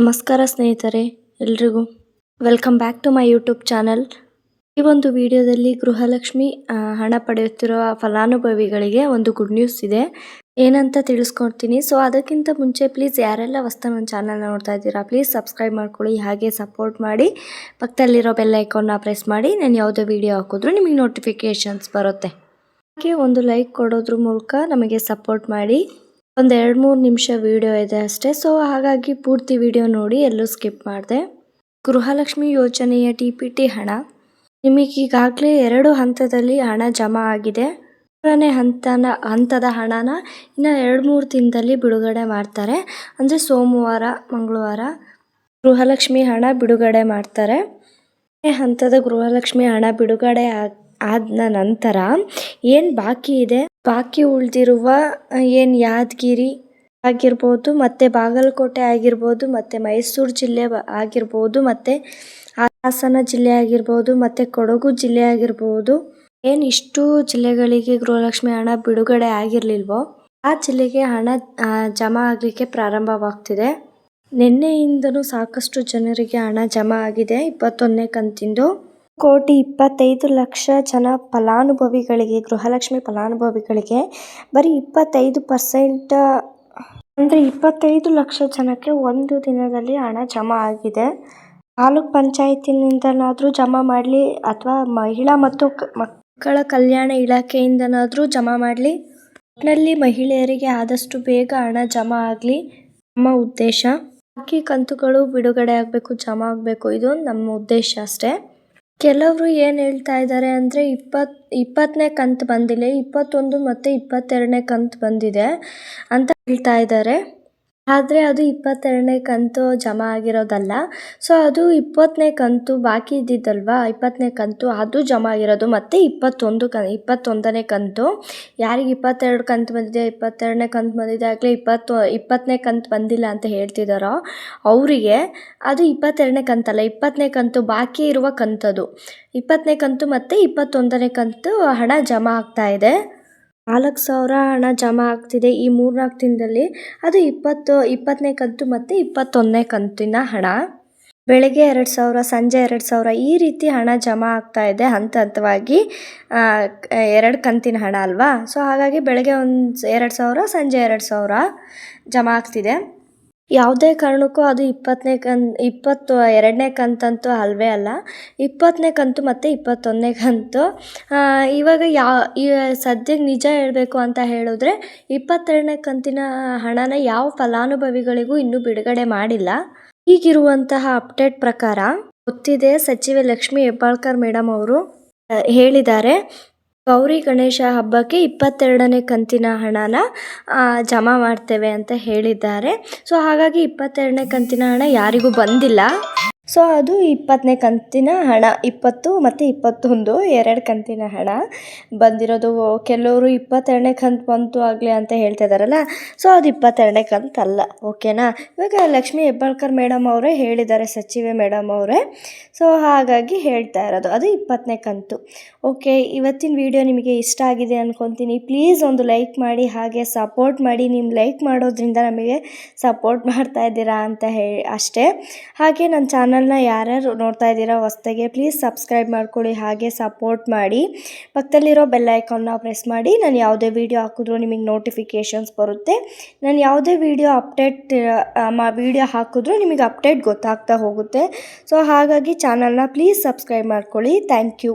ನಮಸ್ಕಾರ ಸ್ನೇಹಿತರೆ, ಎಲ್ರಿಗೂ welcome back to my YouTube channel. ಈ ಒಂದು ವಿಡಿಯೋದಲ್ಲಿ ಗೃಹಲಕ್ಷ್ಮಿ ಹಣ ಪಡೆಯುತ್ತಿರುವ ಫಲಾನುಭವಿಗಳಿಗೆ ಒಂದು ಗುಡ್ ನ್ಯೂಸ್ ಇದೆ. ಏನಂತ ತಿಳಿಸ್ಕೊಡ್ತೀನಿ. ಸೊ ಅದಕ್ಕಿಂತ ಮುಂಚೆ ಪ್ಲೀಸ್ ಯಾರೆಲ್ಲ ಹೊಸ್ತ ನನ್ನ ಚಾನಲ್ ನೋಡ್ತಾ ಇದ್ದೀರಾ ಪ್ಲೀಸ್ ಸಬ್ಸ್ಕ್ರೈಬ್ ಮಾಡ್ಕೊಳ್ಳಿ. ಹಾಗೆ ಸಪೋರ್ಟ್ ಮಾಡಿ, ಪಕ್ಕದಲ್ಲಿರೋ ಬೆಲ್ ಐಕಾನ್ನ ಪ್ರೆಸ್ ಮಾಡಿ. ನಾನು ಯಾವುದೇ ವಿಡಿಯೋ ಹಾಕಿದ್ರು ನಿಮಗೆ ನೋಟಿಫಿಕೇಷನ್ಸ್ ಬರುತ್ತೆ. ಹಾಗೆ ಒಂದು ಲೈಕ್ ಕೊಡೋದ್ರ ಮೂಲಕ ನಮಗೆ ಸಪೋರ್ಟ್ ಮಾಡಿ. ಒಂದು ಎರಡು ಮೂರು ನಿಮಿಷ ವಿಡಿಯೋ ಇದೆ ಅಷ್ಟೇ. ಸೊ ಹಾಗಾಗಿ ಪೂರ್ತಿ ವಿಡಿಯೋ ನೋಡಿ, ಎಲ್ಲೂ ಸ್ಕಿಪ್ ಮಾಡಿದೆ. ಗೃಹಲಕ್ಷ್ಮಿ ಯೋಜನೆಯ ಟಿ ಪಿ ಟಿ ಹಣ. ನಿಮಗೀಗಾಗಲೇ ಎರಡು ಹಂತದಲ್ಲಿ ಹಣ ಜಮಾ ಆಗಿದೆ. ಮೂರನೇ ಹಂತನ, ಹಂತದ ಹಣನ ಇನ್ನು ಎರಡು ಮೂರು ದಿನದಲ್ಲಿ ಬಿಡುಗಡೆ ಮಾಡ್ತಾರೆ. ಅಂದರೆ ಸೋಮವಾರ, ಮಂಗಳವಾರ ಗೃಹಲಕ್ಷ್ಮಿ ಹಣ ಬಿಡುಗಡೆ ಮಾಡ್ತಾರೆ. ಹಂತದ ಗೃಹಲಕ್ಷ್ಮಿ ಹಣ ಬಿಡುಗಡೆ ಆದ ಆದ ನಂತರ ಏನು ಬಾಕಿ ಇದೆ? ಬಾಕಿ ಉಳಿದಿರುವ ಏನು ಯಾದಗಿರಿ ಆಗಿರ್ಬೋದು, ಮತ್ತು ಬಾಗಲಕೋಟೆ ಆಗಿರ್ಬೋದು, ಮತ್ತು ಮೈಸೂರು ಜಿಲ್ಲೆ ಆಗಿರ್ಬೋದು, ಮತ್ತು ಹಾಸನ ಜಿಲ್ಲೆ ಆಗಿರ್ಬೋದು, ಮತ್ತು ಕೊಡಗು ಜಿಲ್ಲೆ ಆಗಿರ್ಬೋದು, ಏನು ಇಷ್ಟು ಜಿಲ್ಲೆಗಳಿಗೆ ಗೃಹಲಕ್ಷ್ಮಿ ಹಣ ಬಿಡುಗಡೆ ಆಗಿರಲಿಲ್ವೋ, ಆ ಜಿಲ್ಲೆಗೆ ಹಣ ಜಮಾ ಆಗಲಿಕ್ಕೆ ಪ್ರಾರಂಭವಾಗ್ತಿದೆ. ನಿನ್ನೆಯಿಂದನೂ ಸಾಕಷ್ಟು ಜನರಿಗೆ ಹಣ ಜಮಾ ಆಗಿದೆ, ಇಪ್ಪತ್ತೊಂದನೇ ಕಂತಿಂದು. ಕೋಟಿ ಇಪ್ಪತ್ತೈದು ಲಕ್ಷ ಜನ ಫಲಾನುಭವಿಗಳಿಗೆ, ಗೃಹಲಕ್ಷ್ಮಿ ಫಲಾನುಭವಿಗಳಿಗೆ ಬರೀ ಇಪ್ಪತ್ತೈದು ಪರ್ಸೆಂಟ್, ಅಂದರೆ ಇಪ್ಪತ್ತೈದು ಲಕ್ಷ ಜನಕ್ಕೆ ಒಂದು ದಿನದಲ್ಲಿ ಹಣ ಜಮಾ ಆಗಿದೆ. ತಾಲೂಕ್ ಪಂಚಾಯತಿನಿಂದನಾದರೂ ಜಮಾ ಮಾಡಲಿ ಅಥವಾ ಮಹಿಳಾ ಮತ್ತು ಮಕ್ಕಳ ಕಲ್ಯಾಣ ಇಲಾಖೆಯಿಂದನಾದರೂ ಜಮಾ ಮಾಡಲಿ. ಒಟ್ಟಿನಲ್ಲಿ ಮಹಿಳೆಯರಿಗೆ ಆದಷ್ಟು ಬೇಗ ಹಣ ಜಮಾ ಆಗಲಿ, ನಮ್ಮ ಉದ್ದೇಶ. ಬಾಕಿ ಕಂತುಗಳು ಬಿಡುಗಡೆ ಆಗಬೇಕು, ಜಮಾ ಆಗಬೇಕು, ಇದು ನಮ್ಮ ಉದ್ದೇಶ ಅಷ್ಟೇ. ಕೆಲವರು ಏನು ಹೇಳ್ತಾ ಇದ್ದಾರೆ ಅಂದರೆ ಇಪ್ಪತ್ತು ಇಪ್ಪತ್ತನೇ ಕಂತು ಬಂದಿಲ್ಲ, ಇಪ್ಪತ್ತೊಂದು ಮತ್ತು ಇಪ್ಪತ್ತೆರಡನೇ ಕಂತು ಬಂದಿದೆ ಅಂತ ಹೇಳ್ತಾ ಇದ್ದಾರೆ ಆದರೆ ಅದು ಇಪ್ಪತ್ತೆರಡನೇ ಕಂತು ಜಮಾ ಆಗಿರೋದಲ್ಲ. ಸೊ ಅದು ಇಪ್ಪತ್ತನೇ ಕಂತು ಬಾಕಿ ಇದ್ದಿದ್ದಲ್ವಾ? ಇಪ್ಪತ್ತನೇ ಕಂತು ಅದು ಜಮಾ ಆಗಿರೋದು ಮತ್ತು ಇಪ್ಪತ್ತೊಂದು ಕ, ಇಪ್ಪತ್ತೊಂದನೇ ಕಂತು. ಯಾರಿಗೆ ಇಪ್ಪತ್ತೆರಡು ಕಂತು ಬಂದಿದೆ? ಇಪ್ಪತ್ತೆರಡನೇ ಕಂತು ಬಂದಿದೆ ಆಗಲೇ ಇಪ್ಪತ್ತು, ಇಪ್ಪತ್ತನೇ ಕಂತು ಬಂದಿಲ್ಲ ಅಂತ ಹೇಳ್ತಿದ್ದಾರೋ ಅವರಿಗೆ. ಅದು ಇಪ್ಪತ್ತೆರಡನೇ ಕಂತಲ್ಲ. ಇಪ್ಪತ್ತನೇ ಕಂತು ಬಾಕಿ ಇರುವ ಕಂತದು. ಇಪ್ಪತ್ತನೇ ಕಂತು ಮತ್ತು ಇಪ್ಪತ್ತೊಂದನೇ ಕಂತು ಹಣ ಜಮಾ ಆಗ್ತಾ ಇದೆ. ನಾಲ್ಕು ಸಾವಿರ ಹಣ ಜಮಾ ಆಗ್ತಿದೆ ಈ ಮೂರ್ನಾಲ್ಕು ದಿನದಲ್ಲಿ. ಅದು ಇಪ್ಪತ್ತು, ಇಪ್ಪತ್ತನೇ ಕಂತು ಮತ್ತು ಇಪ್ಪತ್ತೊಂದನೇ ಕಂತಿನ ಹಣ. ಬೆಳಗ್ಗೆ ಎರಡು ಸಾವಿರ, ಸಂಜೆ ಎರಡು ಸಾವಿರ ಈ ರೀತಿ ಹಣ ಜಮಾ ಆಗ್ತಾ ಇದೆ ಹಂತ ಹಂತವಾಗಿ. ಎರಡು ಕಂತಿನ ಹಣ ಅಲ್ವಾ? ಸೊ ಹಾಗಾಗಿ ಬೆಳಗ್ಗೆ ಒಂದು, ಎರಡು ಸಾವಿರ, ಸಂಜೆ ಎರಡು ಸಾವಿರ ಜಮಾ ಆಗ್ತಿದೆ. ಯಾವುದೇ ಕಾರಣಕ್ಕೂ ಅದು ಇಪ್ಪತ್ತನೇ ಕನ್ ಇಪ್ಪತ್ತು, ಎರಡನೇ ಕಂತಂತೂ ಅಲ್ವೇ ಅಲ್ಲ. ಇಪ್ಪತ್ತನೇ ಕಂತು ಮತ್ತು ಇಪ್ಪತ್ತೊಂದನೇ ಕಂತು. ಇವಾಗ ಯಾವ ಸದ್ಯಕ್ಕೆ ನಿಜ ಹೇಳಬೇಕು ಅಂತ ಹೇಳಿದ್ರೆ ಇಪ್ಪತ್ತೆರಡನೇ ಕಂತಿನ ಹಣನ ಯಾವ ಫಲಾನುಭವಿಗಳಿಗೂ ಇನ್ನೂ ಬಿಡುಗಡೆ ಮಾಡಿಲ್ಲ. ಈಗಿರುವಂತಹ ಅಪ್ಡೇಟ್ ಪ್ರಕಾರ ಗೊತ್ತಿದೆ ಸಚಿವೆ ಲಕ್ಷ್ಮಿ ಹೆಬ್ಬಾಳ್ಕರ್ ಮೇಡಮ್ ಅವರು ಹೇಳಿದ್ದಾರೆ. ಗೌರಿ ಗಣೇಶ ಹಬ್ಬಕ್ಕೆ ಇಪ್ಪತ್ತೆರಡನೇ ಕಂತಿನ ಹಣನ ಜಮಾ ಮಾಡ್ತೇವೆ ಅಂತ ಹೇಳಿದ್ದಾರೆ. ಸೊ ಹಾಗಾಗಿ ಇಪ್ಪತ್ತೆರಡನೇ ಕಂತಿನ ಹಣ ಯಾರಿಗೂ ಬಂದಿಲ್ಲ. ಸೊ ಅದು ಇಪ್ಪತ್ತನೇ ಕಂತಿನ ಹಣ. ಇಪ್ಪತ್ತು ಮತ್ತು ಇಪ್ಪತ್ತೊಂದು, ಎರಡು ಕಂತಿನ ಹಣ. ಬಂದಿರೋದು ಕೆಲವರು ಇಪ್ಪತ್ತೆರಡನೇ ಕಂತು ಬಂತು ಆಗಲಿ ಅಂತ ಹೇಳ್ತಾ ಇದ್ದಾರಲ್ಲ? ಸೊ ಅದು ಇಪ್ಪತ್ತೆರಡನೇ ಕಂತು ಅಲ್ಲ, ಓಕೆನಾ? ಇವಾಗ ಲಕ್ಷ್ಮೀ ಹೆಬ್ಬಾಳ್ಕರ್ ಮೇಡಮ್ ಅವರೇ ಹೇಳಿದ್ದಾರೆ, ಸಚಿವೆ ಮೇಡಮ್ ಅವರೇ. ಸೊ ಹಾಗಾಗಿ ಹೇಳ್ತಾ ಇರೋದು, ಅದು ಇಪ್ಪತ್ತನೇ ಕಂತು. ಓಕೆ, ಇವತ್ತಿನ ವಿಡಿಯೋ ನಿಮಗೆ ಇಷ್ಟ ಆಗಿದೆ ಅಂದ್ಕೊತೀನಿ ಪ್ಲೀಸ್ ಒಂದು ಲೈಕ್ ಮಾಡಿ, ಹಾಗೆ ಸಪೋರ್ಟ್ ಮಾಡಿ. ನಿಮ್ಮ ಲೈಕ್ ಮಾಡೋದ್ರಿಂದ ನಮಗೆ ಸಪೋರ್ಟ್ ಮಾಡ್ತಾ ಇದ್ದೀರಾ ಅಂತ ಹೇಳಿ ಅಷ್ಟೇ. ಹಾಗೆ ನನ್ನ ಚಾನಲ್ನ ಯಾರ್ಯಾರು ನೋಡ್ತಾ ಇದ್ದೀರಾ ಹೊಸ್ದಾಗೆ ಪ್ಲೀಸ್ ಸಬ್ಸ್ಕ್ರೈಬ್ ಮಾಡ್ಕೊಳ್ಳಿ, ಹಾಗೆ ಸಪೋರ್ಟ್ ಮಾಡಿ. ಪಕ್ಕದಲ್ಲಿರೋ ಬೆಲ್ ಐಕಾನ್ನ ಪ್ರೆಸ್ ಮಾಡಿ. ನಾನು ಯಾವುದೇ ವೀಡಿಯೋ ಹಾಕಿದ್ರು ನಿಮಗೆ ನೋಟಿಫಿಕೇಷನ್ಸ್ ಬರುತ್ತೆ. ನಾನು ಯಾವುದೇ ವೀಡಿಯೋ ಅಪ್ಡೇಟ್ ವೀಡಿಯೋ ಹಾಕಿದ್ರು ನಿಮಗೆ ಅಪ್ಡೇಟ್ ಗೊತ್ತಾಗ್ತಾ ಹೋಗುತ್ತೆ. ಸೊ ಹಾಗಾಗಿ ಚಾನಲ್ನ ಪ್ಲೀಸ್ ಸಬ್ಸ್ಕ್ರೈಬ್ ಮಾಡ್ಕೊಳ್ಳಿ. Thank you